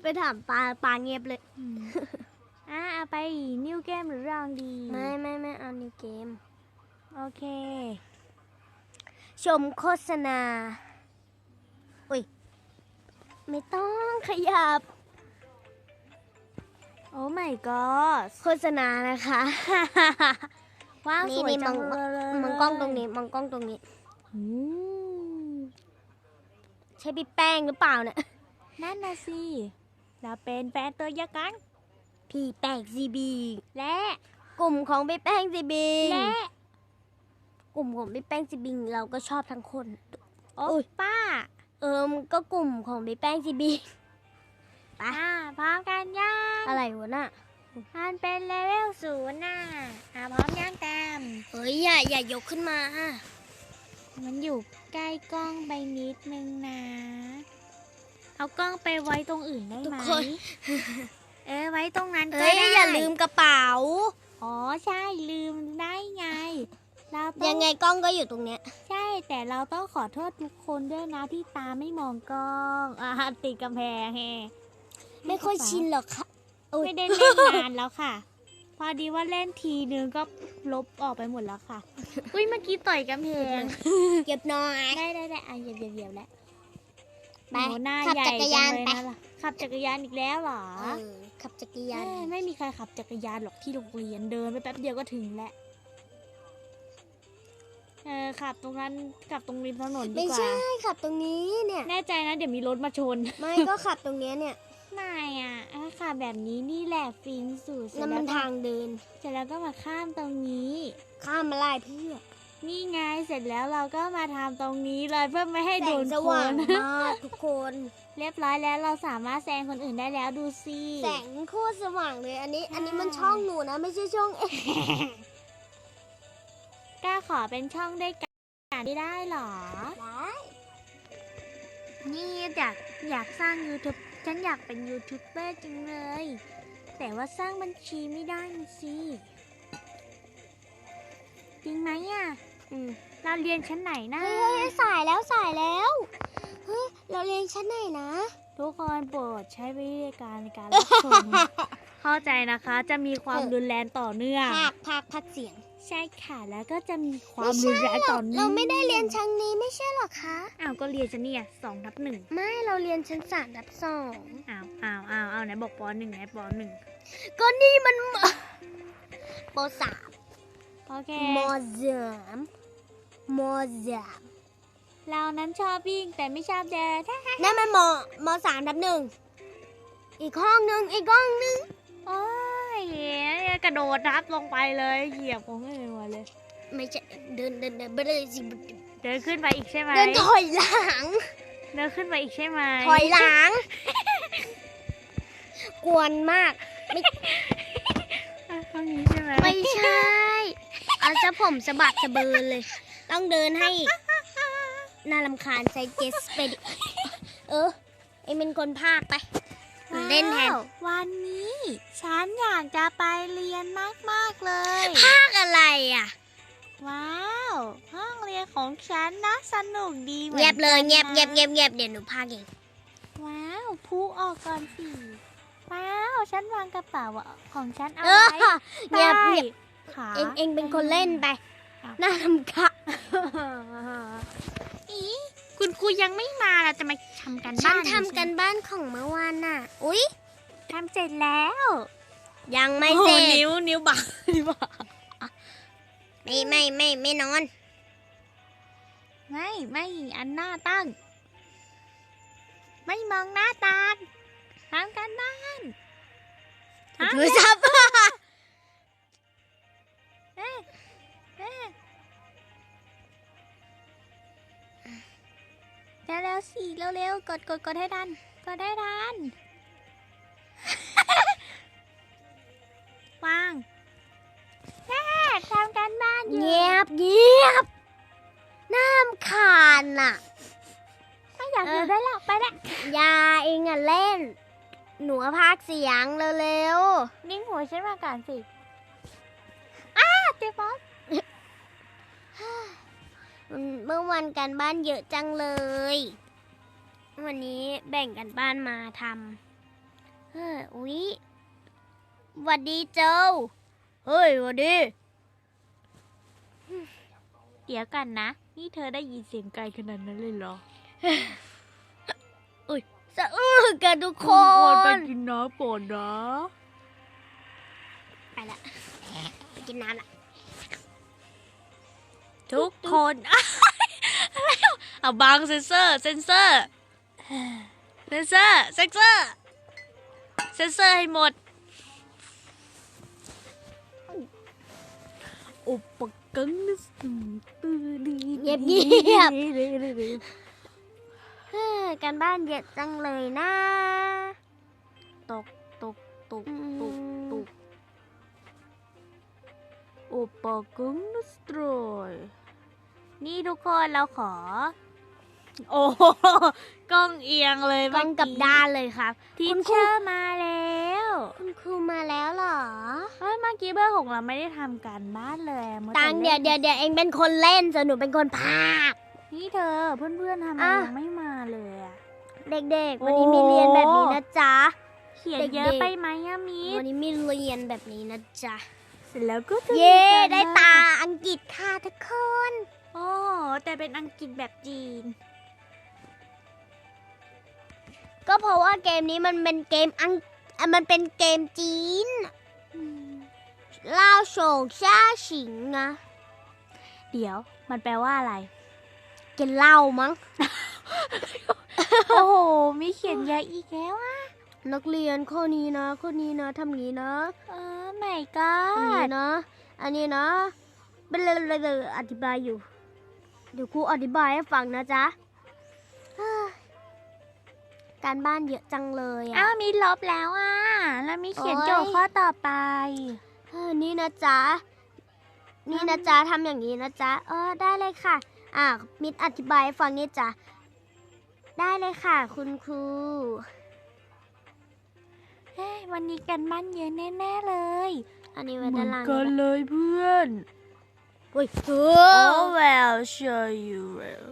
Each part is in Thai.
ไปถามปลาปลาเงียบเลยอืมอะเอาไปนิวเกมหรือรองดี ไม่ไม่ไม่เอาในเกม โอเค ชมโฆษณา อุ้ย ไม่ต้องขยับ โอ้ my god โฆษณานะคะ ว้าวนี่สวยนี่จัมองงเลยมองกล้องตรงนี้มองกล้องตรงนี้อืมใช่พี่แป้งหรือเปล่าเนี่ย นั่นนะสิเราเป็นแฟนตัวยักษ์กัน พี่แป้งซีบี และกลุ่มของพี่แป้งซีบีและกลุ่มของพี่แป้งซีบิงเราก็ชอบทั้งคน โอ้อุ๊ยป้า เอิมก็กลุ่มของพี่แป้งซีบีอ่าพร้อมกันยังอะไรวะน่ะมันเป็นเลเวลศูนย์น่ะอ่าพร้อมยังแตมเฮ้ยอย่าอย่ายกขึ้นมา มันอยู่ใกล้กล้องไปนิดนึงนะ เอากล้องไปไว้ตรงอื่นได้ทุไหมกคนเออไว้ตรงนั้นก็เฮ้ยได้อย่าลืมกระเป๋า อ๋อใช่ลืมได้ไง เราต้อยังไงกล้องก็อยู่ตรงเนี้ย ใช่แต่เราต้องขอโทษทุกคนด้วยนะที่ตาไม่มองกล้องอ่าติดกำแพงแฮไม่ค่อยชินหรอกค่ะโอ๊ย ไม่ได้เล่นนานแล้วค่ะ พอดีว่าเล่นทีนึงก็ลบออกไปหมดแล้วค่ะ อุ้ยเมื่อกี้ต่อยกำแพง เก็บหน้อย ได้ได้ได้อะเหยียบเหยียบเหยียบแล้ว ไปโหหน้าขับใหญ่จักรยานจังเลยไป นะล่ะขับจักรยานอีกแล้วเหรอเออขับจักรยาน เอ้ยไม่มีใครขับจักรยานหรอกที่โรงเรียนเดินไปแป๊บเดียวก็ถึงแล้วเออขับตรงนั้นขับตรงริมถนนดีไม่กว่า ใช่ขับตรงนี้เนี่ย แน่ใจนะ เดี๋ยวมีรถมาชน ไม่ก็ขับตรงเนี้ยเนี่ยไม่อะถ้าขับแบบนี้นี่แหละฟินสุดเสร็นั่จนแล้มัวนก็ทางเดิน เสร็จแล้วก็มาข้ามตรงนี้ ข้ามมาลายเพื่อ นี่ไงเสร็จแล้วเราก็มาทำตรงนี้เลยเพื่อไม่ให้แสโดงนสคว่างน มากทุกคน เรียบร้อยแล้วเราสามารถแซงคนอื่นได้แล้วดูสิ แสงโคตรสว่างเลย อันนี้ใช่อันนี้มันช่องหนูนะ ไม่ใช่ช่องเองกล้าขอเป็นช่องด้วยกันไม่ได้หรอ นี่อยากอยากสร้าง YouTube ฉันอยากเป็นยูทูบเบอร์จริงเลย แต่ว่าสร้างบัญชีไม่ได้นะสิ จริงไหมอะอืม เราเรียนชั้นไหนนะเฮ้ยเฮ้ยเฮ้ยสายแล้วสายแล้ว เฮ้ย เราเรียนชั้นไหนนะ ทุกคนโปรดใช้วิธีการในการรับชม เข้าใจนะคะ จะมีความรุนแรงต่อเนื่องภาคภาคภาคเสียง ใช่ค่ะ แล้วก็จะมีความรุนแรงต่อเนื่องเราไม่ได้เรียนชั้นนี้ไม่ใช่หรอคะ อ้าว ก็เรียนชั้นเนี่ยสองทับหนึ่ง ไม่ เราเรียนชั้นสามทับสองอ้าวอ้าวอ้าวอ้าวไหนบอกปหนึ่งไหนปหนึ่งก็นี่มันปสาม โอเคมสามมสามเรานั้นชอบวิ่งแต่ไม่ชอบเดินนั่นมันมมสามทับหนึ่ง อีกห้องหนึ่งอีกห้องหนึ่งโอ้ยเนี่ยกระโดดทับลงไปเลยเหยียบของอื่นหมดเลย ไม่ใช่เดินเดินเดินไม่ได้สิเดินขึ้นไปอีกใช่ไหมเดินถอยหลัง เดินขึ้นไปอีกใช่ไหมถอยหลัง กวนมากอะตรงนี้ใช่ไหมไม่ใช่ เอาจะผมสะบัดสะเบินเลย ต้องเดินให้น่ารำคาญใส่เจสไปดิเออเอ็งเป็นคนภาคไปหนูเล่นแทน ว้าววันนี้ ฉันอยากจะไปเรียนมาก ๆ เลย ภาคอะไรอะ ว้าวห้องเรียนของฉันนะสนุกดีหมือนเงียบเลยกันเงียบนะเงียบเงียบเงียบเดี๋ยวหนูภาคเอง ว้าวพูออกก่อนสิ ว้าว ฉันวางกระเป๋าของฉันเอาเออไว้เงียบใต้เงียบ ขาเอ็งเอ็งเป็นคนเล่นไปอ้าวน่ารำคาญอีคุณครูยังไม่มาเราจะมาทำกันฉับ้านนทำกันบ้านของเมื่อวานน่ะ อุ๊ยทำเสร็จแล้ว ยังไม่เสร็จนิ้วนิ้วบักนิ้วบักไม่ไม่ไม่ไม่นอน ไม่ไม่อันหน้าตั้ง ไม่มองหน้าตางทำกันบ้านทำถือซับเอ๊ะเอ๊ะเร็วๆสิเร็วๆกดกดกดให้ดันกดให้ดันวางแม่ทำกันบ้านอยู่เงียบเงียบน่ารำคาญน่ะไม่อยากอยู่ได้แล้วไปแล้วอยาเองอะเล่น หนูพากเสียงเร็วนิ่งหัวฉันมาก่อนสิอ้า เจ๊บอสๆมันเมื่อวันการบ้านเยอะจังเลย วันนี้แบ่งกันบ้านมาทเฮ้ยอุ๊ยหวัดดีเจ้า เฮ้ยหวัดดี เดี๋ยวกันนะ นี่เธอได้ยินเสียงไกลขนาดนั้นเลยเหรอสะอื้อกันทุกคควรไปนกินน้ำก่อนนะ ไปละ ไปกินน้ำละ ทุกคนเอาบางเซนเซอร์เซนเซอร์เซนเซอร์เซนเซอร์เซนเซอร์ให้หมด อุปกรณ์สูงตือดีเงียบเงียบเฮ้ยการบ้านเยอะจังเลยนะ ตกตกตกอืมตกตก อุปกรณ์สตรอยนี่ทุกคนเราขอ โอ้โหกล้องเอียงเลยกล้องกับด้านเลยครับทีคุณครูเชอร์มาแล้ว คุณครูมาแล้วเหรอเฮ้ยเมื่อกี้เบอร์ของเราไม่ได้ทำการบ้านเลยอะมัวแต่ตังเดี๋ยวล่นเดี๋ยวเดี๋ยวเองเป็นคนเล่นส่วนหนูเป็นคนพากนี่เธอเพื่อนๆทำไมอะยังไม่มาเลยอะเด็กๆ วันนี้มีเรียนแบบนี้นะจ๊ะ เขียนเด็กๆเยอะไปไหมอะมีวันนี้มีเรียนแบบนี้นะจ๊ะเส ร็จแล้วก็จะเย้มีกรได้บ้นตาอังกฤษค่ะทุกคน โอ้แต่เป็นอังกฤษแบบจีน ก็เพราะว่าเกมนี้มันเป็นเกมอังอะมันเป็นเกมจีนเล่าโฉงช่าฉิงนะเดี๋ยว มันแปลว่าอะไร กินเหล้ามั้ง โอ้โห มีเขียนเยอะอีกแล้วอะ นักเรียนข้อนี้นะ ข้อนี้นะทำงี้นะเออไม่ก็ทำงี้นะ อันนี้นะเป็นเลยๆๆอธิบายอยู่ เดี๋ยวครูอธิบายให้ฟังนะจ๊ะเฮ้ยการบ้านเยอะจังเลยอ้าอะวมีลบแล้วอะ แล้วมีเขียนโอ๊ยโจทย์ข้อต่อไปเออนี่นะจ๊ะ นี่นะจ๊ะทำอย่างนี้นะจ๊ะเออได้เลยค่ะ อะมิดอธิบายให้ฟังนี่จ๊ะ ได้เลยค่ะ คุณครู เฮ้ยวันนี้กันบ้านเยอะแน่ๆเลย อันนี้ไว้ด้านล่างกันเลยเพื่อนอุ้ยเอโอ้อ well show you well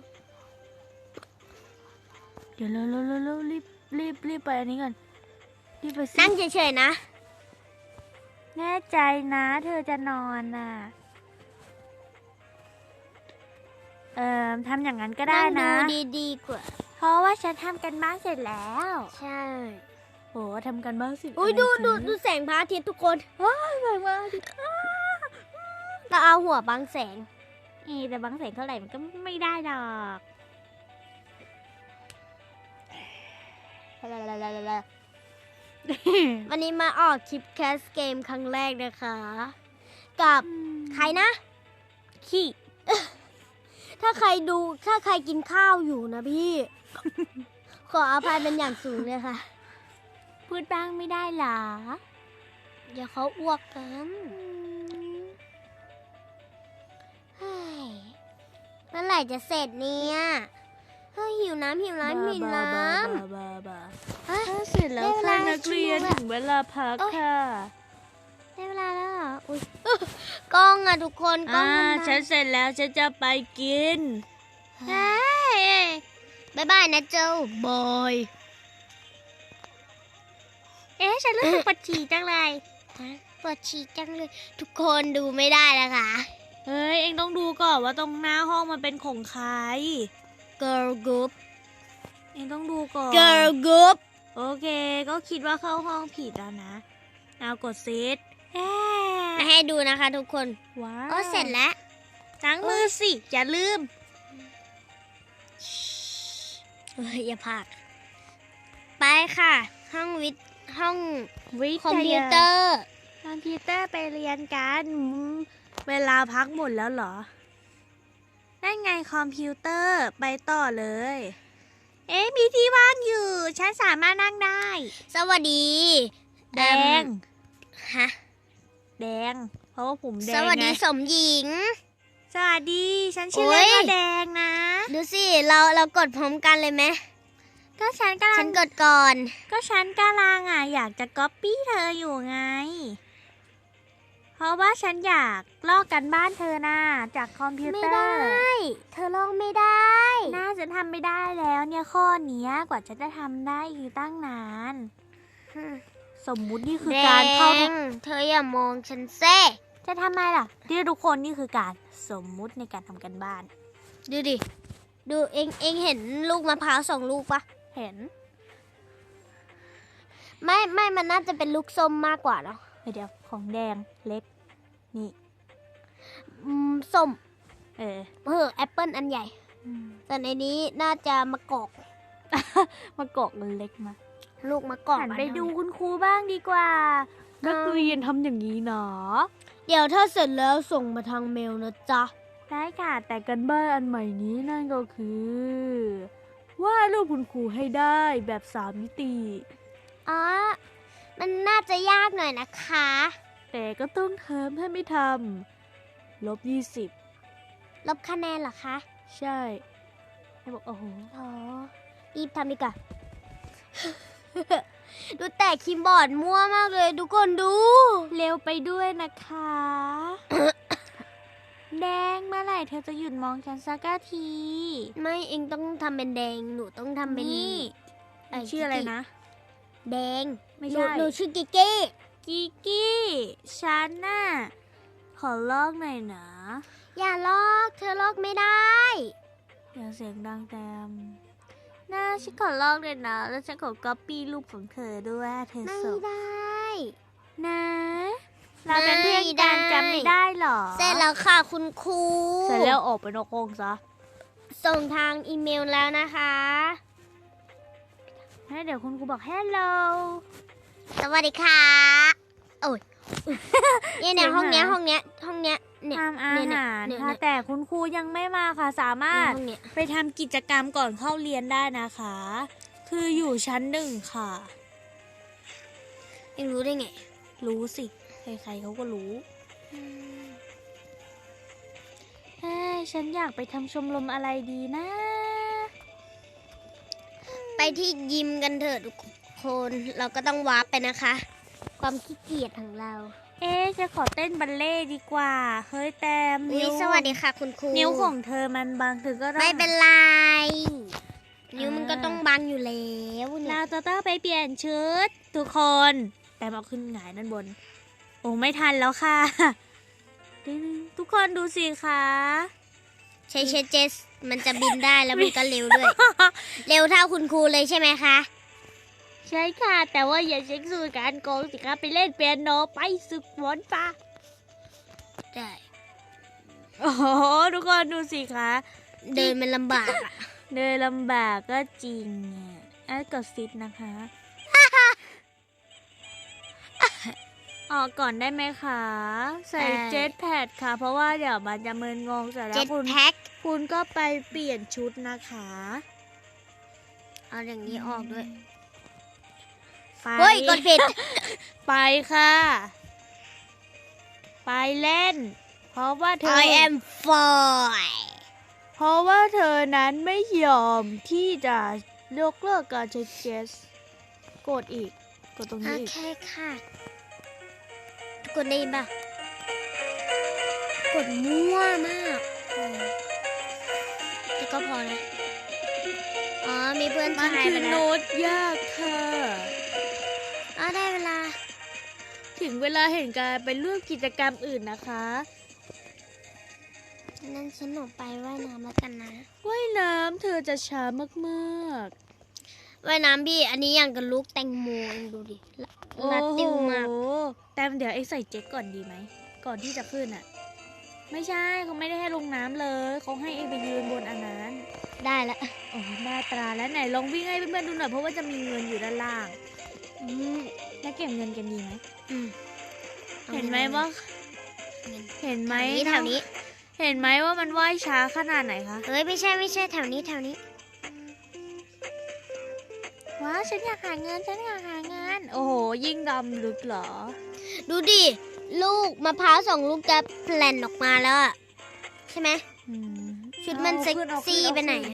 เดี๋ยวเร็วๆเร็วๆรีบรีบรีบไปอันนี้กันรีบไปสินั่งเฉยๆนะ แน่ใจนะ เธอจะนอนน่ะเอ่อทำอย่างนั้นก็ได้นั่นะงดูดีๆกว่า เพราะว่าฉันทำกันบ้านเสร็จแล้ว ใช่ โอ้ทำกันบ้านเสร็จอุ้ยะไรดูดูจ๊ะดูแสงพระอาทิตย์ทุกคนว้าวสวยมากเราเอาหัวบังแสง เอ๊ะแต่บางแสงเท่าไหร่มันก็ไม่ได้ดอกวันนี้มาออกคลิปแคสเกมครั้งแรกนะคะ กับใครนะขี้ถ้าใครดูถ้าใครกินข้าวอยู่นะพี่ ขออภัยเป็นอย่างสูงเลยค่ะ พูดบ้างไม่ได้เหรอเดี๋ยวเขาอ้วกกันเฮ้ยเมื่อไหร่จะเสร็จเนี่ยเฮ้ยหิวน้ำหิวน้ำหิวน้บ้าำบ้าบ้าเฮ้ยเสร็จแล้วได้เวลาค่ะนักเรียนชั่วโมงละถึงเวลาพักเอ้ยค่ะ ได้เวลาแล้วเหรอ อุ้ยกล้องอะทุกคนกล้ออ่างทำงาฉันเสร็จแล้วฉันจะไปกิน เฮ้ยบายบายนะเจ้าบอยเอ๊ะฉันรู้สึกปวดฉี่จังเลยปวดฉี่จังเลย ทุกคนดูไม่ได้นะคะ เฮ้ย เอ็งต้องดูก่อนว่าตรงหน้าห้องมันเป็นของใคร girl group เอ็งต้องดูก่อน girl group โอเค ก็คิดว่าเข้าห้องผิดแล้วนะเอากดเซตแฮ่มาให้ดูนะคะทุกคน ว้าวโอ้เสร็จแล้วล้างมือสิ อย่าลืมเฮ้ยอย่าพากไปค่ะ ห้องวิทย์ ห้องวิคอมพิวเตอร์คอมพิวเตอร์ไปเรียนกันอืมเวลาพักหมดแล้วเหรอ นั่นไงคอมพิวเตอร์ไปต่อเลย เอ๊ะมีที่ว่างอยู่ ฉันสามารถนั่งได้ สวัสดี แดง ฮะ แดง เพราะว่าผมแดงสวัสดีไงสมหญิง สวัสดี ฉันชื่อโอ๊เล่นยว่าแดงนะ ดูสิ เราเรากดพร้อมกันเลยไหม ก็ฉันกำลัฉังนกดก่อน ก็ฉันกำลังอะอยากจะก๊อปปี้เธออยู่ไง เพราะว่าฉันอยากลอกกันบ้านเธอนะจากคอมพิวไม่เตอได้ ร์ เธอลองไม่ได้ น่าจะทำไม่ได้แล้วเนี่ยข้อเนี้ยกว่าจะได้ทำได้คือตั้งนาน สมมุตินี่คือแดการเข้างเธออย่ามองฉันเซ่จะทำไมล่ะที่ทุกคนนี่คือการสมมุติในการทำกันบ้าน ดูดิ ดูเองเองเห็นลูกมะพร้าวสองลูกปะ เห็น ไม่ไม่มันน่าจะเป็นลูกส้มมากกว่าเนาะเดี๋ยวของแดงเล็ก นี่อืมส้ม เออเออแอปเปิลอันใหญ่แต่ในนี้น่าจะมะกอกมากอกมันเล็กมาลูกมะกอกหันไปอันดูนั้นคุณครูบ้างดีกว่าอ้าวนักเรียนทำอย่างนี้เนาะเดี๋ยวถ้าเสร็จแล้วส่งมาทางเมลนะจ๊ะ ได้ค่ะ แต่กันบ้านอันใหม่นี้นั่นก็คือ วาดรูปคุณครูให้ได้แบบสามมิติ อ๋อ มันน่าจะยากหน่อยนะคะ แต่ก็ต้องทำถ้าไม่ทำลบยี่สิบลบคะแนนเหรอคะ ใช่ให้บอกโอ้โหอ๋อรีบทำดีกว่า ดูแต่คีย์บอร์ดมั่วมากเลยทุกคนดู เร็วไปด้วยนะคะ แดงเมื่อไหร่เธอจะหยุดมองฉันสักที ไม่เองต้องทำเป็นแดง หนูต้องทำเป็นนี่เชื่ออะไรนะ แดงไม่หนูใช่หนูชื่อกิกเก้กิกกี้ฉันน่ะขอลอกหน่อยนะอย่าลอกเธอลอกไม่ได้ อย่าเสียงดังแตมน่าฉันขอลอกเลยนะ แล้วฉันขอก๊อปปี้รูปของเธอด้วยเธอไม่ส่งได้ นะ เราเป็นเพื่อนกันไม่ได้จำไม่ได้เหรอ เสร็จแล้วค่ะคุณครูเสร็จแล้วออกไปนอกห้องซะ ส่งทางอีเมลแล้วนะคะให้เดี๋ยวคุณครูบอกฮัลโหลสวัสดีค่ะ โอ้ยอุ๊ยเนี่ยเนี่ยเสียงห้องเนี้ยหาห้องเนี้ยห้องเนี้ยเนี่ยทำอาเนี่ยหารเนี่ยค่ะเนี่ยแต่คุณครูยังไม่มาค่ะสามารถห้องเนี้ยไปทำกิจกรรมก่อนเข้าเรียนได้นะคะ คืออยู่ชั้นหนึ่งค่ะเองรู้ได้ไง รู้สิ ใครๆเขาก็รู้เฮ้ยฉันอยากไปทำชมรมอะไรดีนะ ไปที่ยิมกันเถอะทุกคน เราก็ต้องวาร์ปไปนะคะ ความขี้เกียจของเรา เอ๊ะจะขอเต้นบัลเล่ต์ดีกว่า เฮ้ยแต้มอุ้ยนิ้วสวัสดีค่ะคุณครู นิ้วของเธอมันบางถึงก็ต้องไม่เป็นไร นิ้วมันอ่าก็ต้องบังอยู่แล้วเนี่เรายจะต้องไปเปลี่ยนชุดทุกคน แต่เอาขึ้นหงายด้านบน โอ้ไม่ทันแล้วค่ะดึงทุกคนดูสิคะใช้เชเจสมันจะบินได้แล้วมันก็เร็วด้วย เร็วเท่าคุณครูเลยใช่ไหมคะ ใช่ค่ะ แต่ว่าอย่าเช็คสูตรการโกงสิคะไปเล่นเปียโนไปสึกฝนฟ้าได้โอ้โหทุกคนดูสิคะ เดินมันลำบากอะเดินลำบากก็จริงอะอะกดซิดนะคะ ออกก่อนได้ไหมคะ ใส่เจ็ตแพดค่ะ เพราะว่าเดี๋ยวมันจะเมินงงเสร็จแล้เจ็วตคุณ แพ็คคุณก็ไปเปลี่ยนชุดนะคะเอาอย่างนี้ออกด้วยไปเฮ้ยกดผิด ไปค่ะ ไปเล่น เพราะว่าเธอ I am foy เพราะว่าเธอนั้นไม่ยอมที่จะยกเลิกการใช้เจสกดอีก กดตรงโอนี้อีก เคค่ะ กดได้ยินป่ะกดมั่วมากแต่ก็พอนะอ๋อ มีเพื่อนมันชายคือไปแล้วโน้ตยากค่ะ อ๋อได้เวลา ถึงเวลาแห่งการไปร่วมกิจกรรมอื่นนะคะ นั่นฉันหนูไปว่ายน้ำแล้วกันนะ ว่ายน้ำเธอจะช้ามาก ว่ายน้ำพี่ อันนี้อย่างกับลูกแตงโมเองดูดิละๆโอ้ลัดโหติ้วมากแต่เดี๋ยวเอ็กใส่เจ็ตก่อนดีไหม ก่อนที่จะขึ้นอะ ไม่ใช่เขาไม่ได้ให้ลงน้ำเลยเขาให้เองไปยืนบนอันนั้น ได้ละโอ้หน้าตราแล้วไหนลองวิ่งให้เพื่อนๆดูหน่อยเพราะว่าจะมีเงินอยู่ด้านล่างอืมแล้วเก็บเงินกันดีไหมอืมอาเห็นไหมว่าเงินเห็นไหมแถวนี้แถวนี้ เห็นไหมว่ามันว่ายช้าขนาดไหนคะเฮ้ยไม่ใช่ไม่ใช่แถวนี้แถวนี้ ว้าฉันอยากหาเงินฉันอยากหาเงินโอ้โห ยิ่งดำลึกเหรอ ดูดิ ลูกมะพร้าวสองลูกจะแผ่นออกมาแล้วอะใช่ไหม อืมชุดมันอาเซ็กขึ้อาซี่ขึ้ไปไหนเอาขึ้